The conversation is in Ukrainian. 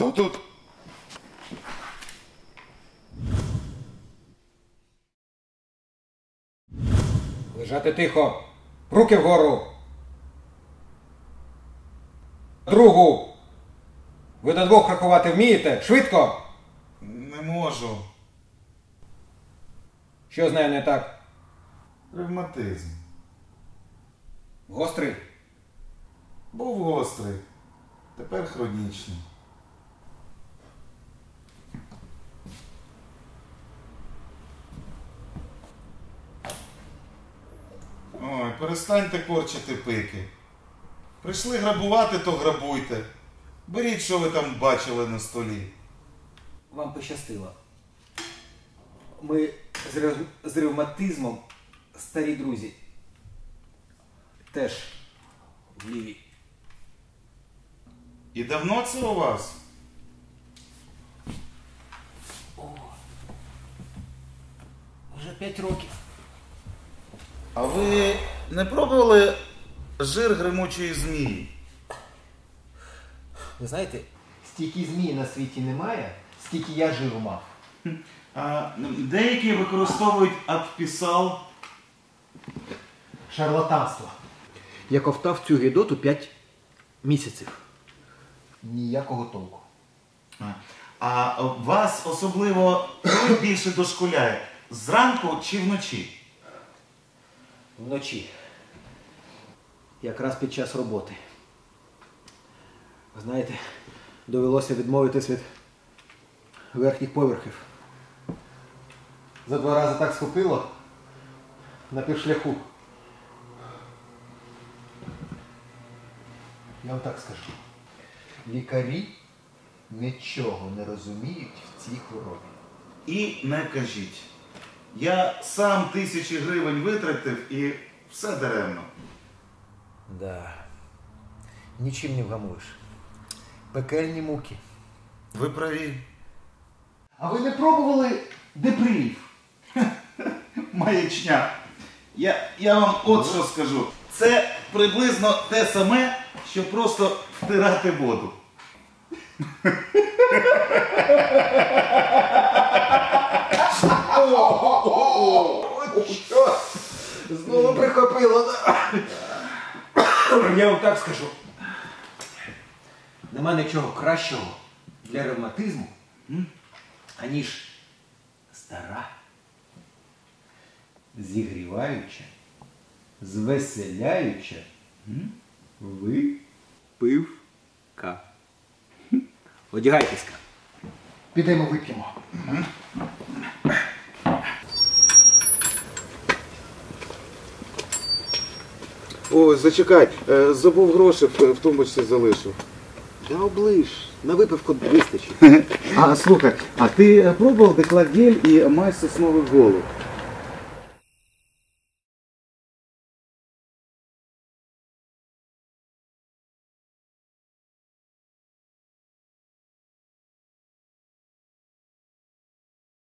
Хто тут? Лежати тихо. Руки вгору. Другу. Ви до двох рахувати вмієте? Швидко. Не можу. Що з нею не так? Ревматизм. Гострий. Був гострий. Тепер хронічний. Ой, перестаньте корчити пики. Прийшли грабувати, то грабуйте. Беріть, що ви там бачили на столі. Вам пощастило. Ми з, рев- з ревматизмом старі друзі. Теж в лівій. І давно це у вас? О, Вже п'ять років. А ви не пробували жир гримучої змії? Ви знаєте, Стільки змій на світі немає, скільки я жив мав. А, деякі використовують аппісал. Шарлатанство. я ковтав цю гідоту п'ять місяців. Ніякого толку. А, А вас особливо коли більше дошкуляє? Зранку чи вночі? Вночі. Якраз під час роботи. Знаєте, довелося відмовитись від верхніх поверхів. За два рази так схопило на півшляху. Я вам так скажу. Лікарі нічого не розуміють в цій хворобі. І не кажіть. Я сам тисячі гривень витратив і все даремно. Да. Нічим не вгамуєш. Пекельні муки. Ви праві. А ви не пробували деприв? Маячня. Я, я вам от що скажу. Це приблизно те саме, що просто втирати воду. Знову прихопило. да? Я вам так скажу. Нема нічого кращого для ревматизму, аніж стара, зігріваюча, звеселяюча випивка. Одягайтеся. Підемо вип'ємо. О, зачекай, е, забув гроші в, в тумбочці залишив. Да оближ, на випивку вистачить. А слухай, а ти пробував деклагель і май соснових голуб?